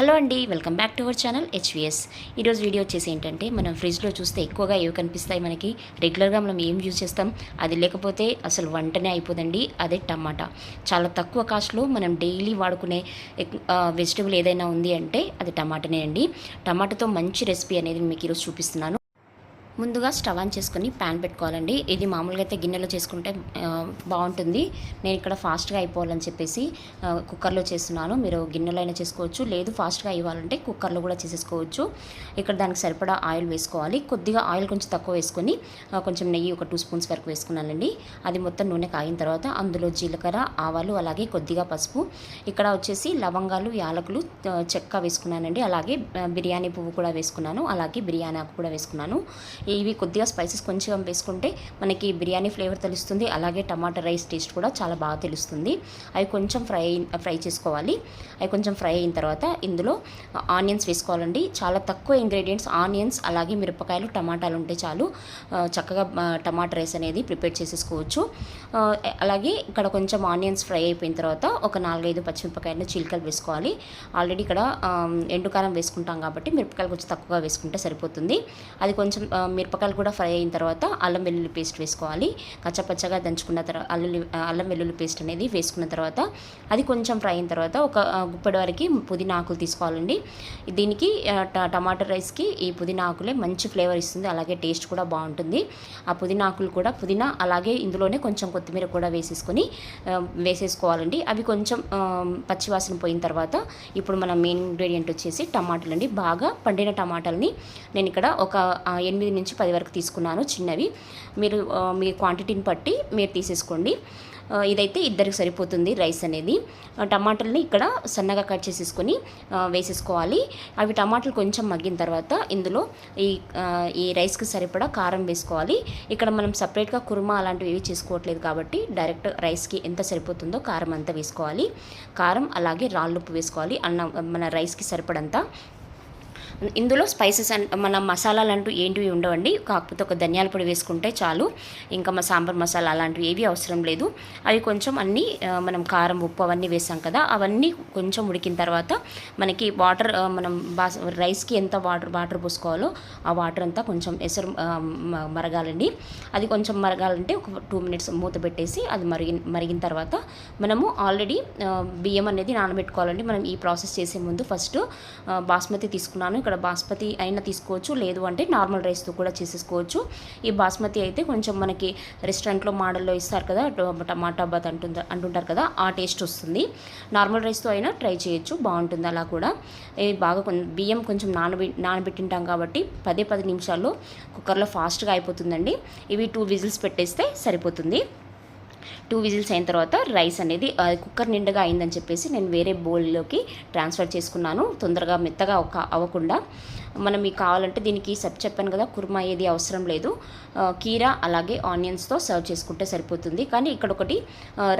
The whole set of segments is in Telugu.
హలో అండి welcome back to our channel HVS ఈరోజు వీడియో వచ్చేసి ఏంటంటే మనం ఫ్రిడ్జ్లో చూస్తే ఎక్కువగా ఏవి కనిపిస్తాయి మనకి? రెగ్యులర్గా మనం ఏం యూజ్ చేస్తాం? అది లేకపోతే అసలు వంటనే అయిపోదండి అదే టమాటా. చాలా తక్కువ కాస్ట్లో మనం డైలీ వాడుకునే వెజిటబుల్ ఏదైనా ఉంది అంటే అది టమాటానే అండి. టమాటాతో మంచి రెసిపీ అనేది మీకు ఈరోజు చూపిస్తున్నాను. ముందుగా స్టవ్ ఆన్ చేసుకొని ప్యాన్ పెట్టుకోవాలండి. ఇది మామూలుగా అయితే గిన్నెలో చేసుకుంటే బాగుంటుంది. నేను ఇక్కడ ఫాస్ట్గా అయిపోవాలని చెప్పేసి కుక్కర్లో చేస్తున్నాను. మీరు గిన్నెలో అయినా చేసుకోవచ్చు లేదు ఫాస్ట్గా ఇవ్వాలంటే కుక్కర్లో కూడా చేసేసుకోవచ్చు. ఇక్కడ దానికి సరిపడా ఆయిల్ వేసుకోవాలి. కొద్దిగా ఆయిల్ కొంచెం తక్కువ వేసుకొని కొంచెం నెయ్యి ఒక టూ స్పూన్స్ వరకు వేసుకున్నానండి. అది మొత్తం నూనె కాగిన తర్వాత అందులో జీలకర్ర ఆవాలు అలాగే కొద్దిగా పసుపు. ఇక్కడ వచ్చేసి లవంగాలు యాలకులు చెక్క వేసుకున్నానండి. అలాగే బిర్యానీ పువ్వు కూడా వేసుకున్నాను. అలాగే బిర్యానీ ఆకు కూడా వేసుకున్నాను. ఇవి కొద్దిగా స్పైసెస్ కొంచెం వేసుకుంటే మనకి బిర్యానీ ఫ్లేవర్ తెలుస్తుంది. అలాగే టమాటా రైస్ టేస్ట్ కూడా చాలా బాగా తెలుస్తుంది. అవి కొంచెం ఫ్రై ఫ్రై చేసుకోవాలి. అవి కొంచెం ఫ్రై అయిన తర్వాత ఇందులో ఆనియన్స్ వేసుకోవాలండి. చాలా తక్కువ ఇంగ్రీడియంట్స్ ఆనియన్స్ అలాగే మిరపకాయలు టమాటాలు ఉంటే చాలు చక్కగా టమాటా రైస్ అనేది ప్రిపేర్ చేసేసుకోవచ్చు. అలాగే ఇక్కడ కొంచెం ఆనియన్స్ ఫ్రై అయిపోయిన తర్వాత ఒక నాలుగైదు పచ్చిమిరపకాయలు చీలికలు వేసుకోవాలి. ఆల్రెడీ ఇక్కడ ఎండుకారం వేసుకుంటాం కాబట్టి మిరపకాయలు కొంచెం తక్కువగా వేసుకుంటే సరిపోతుంది. అది కొంచెం మిరపకాయలు కూడా ఫ్రై అయిన తర్వాత అల్లం వెల్లుల్లి పేస్ట్ వేసుకోవాలి. కచ్చపచ్చగా దంచుకున్న తర్వాత అల్లుల్లి అల్లం వెల్లుల్లి పేస్ట్ అనేది వేసుకున్న తర్వాత అది కొంచెం ఫ్రై అయిన తర్వాత ఒక గుప్పటి వరకు పుదీనా ఆకులు తీసుకోవాలండి. దీనికి ట- టమాటా రైస్కి ఈ పుదీనా ఆకులే మంచి ఫ్లేవర్ ఇస్తుంది. అలాగే టేస్ట్ కూడా బాగుంటుంది. ఆ పుదీనా ఆకులు కూడా పుదీనా అలాగే ఇందులోనే కొంచెం కొత్తిమీర కూడా వేసేసుకొని వేసేసుకోవాలండి. అవి కొంచెం పచ్చివాసన పోయిన తర్వాత ఇప్పుడు మన మెయిన్ ఇంగ్రీడియంట్ వచ్చేసి టమాటాలు అండి బాగా పండిన టమాటాలని నేను ఇక్కడ ఒక ఎనిమిది నుంచి పది వరకు తీసుకున్నాను చిన్నవి. మీరు మీ క్వాంటిటీని బట్టి మీరు తీసేసుకోండి. ఇదైతే ఇద్దరికి సరిపోతుంది రైస్ అనేది. టమాటాలని ఇక్కడ సన్నగా కట్ చేసేసుకొని వేసేసుకోవాలి. అవి టమాటాలు కొంచెం మగ్గిన తర్వాత ఇందులో ఈ ఈ రైస్కి సరిపడా కారం వేసుకోవాలి. ఇక్కడ మనం సపరేట్గా కుర్మా అలాంటివి ఏవి చేసుకోవట్లేదు కాబట్టి డైరెక్ట్ రైస్కి ఎంత సరిపోతుందో కారం అంతా వేసుకోవాలి. కారం అలాగే రాళ్ళుప్పు వేసుకోవాలి. అన్నం మన రైస్కి సరిపడంతా ఇందులో స్పైసెస్ అండ్ మన మసాలాలు అంటూ ఏంటివి ఉండవండి. కాకపోతే ఒక ధనియాల పొడి వేసుకుంటే చాలు. ఇంకా మా సాంబార్ మసాలా అలాంటివి ఏవి అవసరం లేదు. అవి కొంచెం అన్నీ మనం కారం ఉప్పు అవన్నీ వేసాం కదా అవన్నీ కొంచెం ఉడికిన తర్వాత మనకి వాటర్ మనం బాస్ రైస్కి ఎంత వాటర్ వాటర్ పోసుకోవాలో ఆ వాటర్ అంతా కొంచెం ఎసరు మరగాలండి. అది కొంచెం మరగాలంటే ఒక టూ మినిట్స్ మూత పెట్టేసి అది మరిగి మరిగిన తర్వాత మనము ఆల్రెడీ బియ్యం అనేది నానబెట్టుకోవాలండి. మనం ఈ ప్రాసెస్ చేసే ముందు ఫస్ట్ బాస్మతి తీసుకున్నాను. ఇక్కడ బాస్మతి అయినా తీసుకోవచ్చు లేదు అంటే నార్మల్ రైస్తో కూడా చేసేసుకోవచ్చు. ఈ బాస్మతి అయితే కొంచెం మనకి రెస్టారెంట్లో మోడల్లో ఇస్తారు కదా టమాటా బాత్ అంటుందా అంటుంటారు కదా ఆ టేస్ట్ వస్తుంది. నార్మల్ రైస్తో అయినా ట్రై చేయొచ్చు బాగుంటుంది అలా కూడా. ఇవి బాగా బియ్యం కొంచెం నానబె నానబెట్టింటాం కాబట్టి పదే పది నిమిషాల్లో కుక్కర్లో ఫాస్ట్గా అయిపోతుందండి. ఇవి టూ విజిల్స్ పెట్టేస్తే సరిపోతుంది. టూ విజిల్స్ అయిన తర్వాత రైస్ అనేది కుక్కర్ నిండుగా అయిందని చెప్పేసి నేను వేరే బౌల్లోకి ట్రాన్స్ఫర్ చేసుకున్నాను. తొందరగా మెత్తగా ఒక అవ్వకుండా. మనం మీకు కావాలంటే దీనికి సబ్ చెప్పాను కదా కుర్మా ఏది అవసరం లేదు. కీరా అలాగే ఆనియన్స్తో సర్వ్ చేసుకుంటే సరిపోతుంది. కానీ ఇక్కడ ఒకటి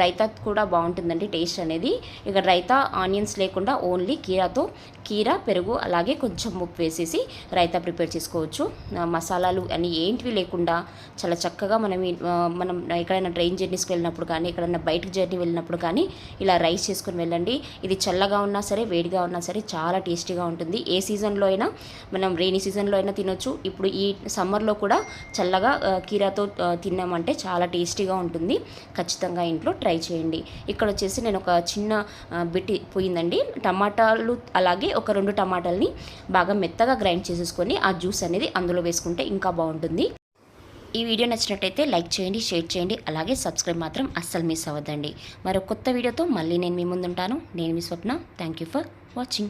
రైతా కూడా బాగుంటుందండి టేస్ట్ అనేది. ఇక్కడ రైతా ఆనియన్స్ లేకుండా ఓన్లీ కీరాతో కీరా పెరుగు అలాగే కొంచెం ఉప్పు వేసేసి రైతా ప్రిపేర్ చేసుకోవచ్చు. మసాలాలు అని ఏంటివి లేకుండా చాలా చక్కగా మనం మనం ఎక్కడైనా ట్రైన్ జర్నీస్కి వెళ్ళినప్పుడు కానీ ఎక్కడైనా బయటకు జర్నీ వెళ్ళినప్పుడు కానీ ఇలా రైస్ చేసుకుని వెళ్ళండి. ఇది చల్లగా ఉన్నా సరే వేడిగా ఉన్నా సరే చాలా టేస్టీగా ఉంటుంది. ఏ సీజన్లో అయినా మనం రెయినీ సీజన్లో అయినా తినొచ్చు. ఇప్పుడు ఈ సమ్మర్లో కూడా చల్లగా కీరాతో తిన్నామంటే చాలా టేస్టీగా ఉంటుంది. ఖచ్చితంగా ఇంట్లో ట్రై చేయండి. ఇక్కడ వచ్చేసి నేను ఒక చిన్న బిట్టి పోయిందండి. టమాటాలు అలాగే ఒక రెండు టమాటాలని బాగా మెత్తగా గ్రైండ్ చేసేసుకొని ఆ జ్యూస్ అనేది అందులో వేసుకుంటే ఇంకా బాగుంటుంది. ఈ వీడియో నచ్చినట్టయితే లైక్ చేయండి షేర్ చేయండి అలాగే సబ్స్క్రైబ్ మాత్రం అస్సలు మిస్ అవ్వద్దండి. మరో కొత్త వీడియోతో మళ్ళీ నేను మీ ముందుంటాను. నేను మీ Swapna. Thank you for watching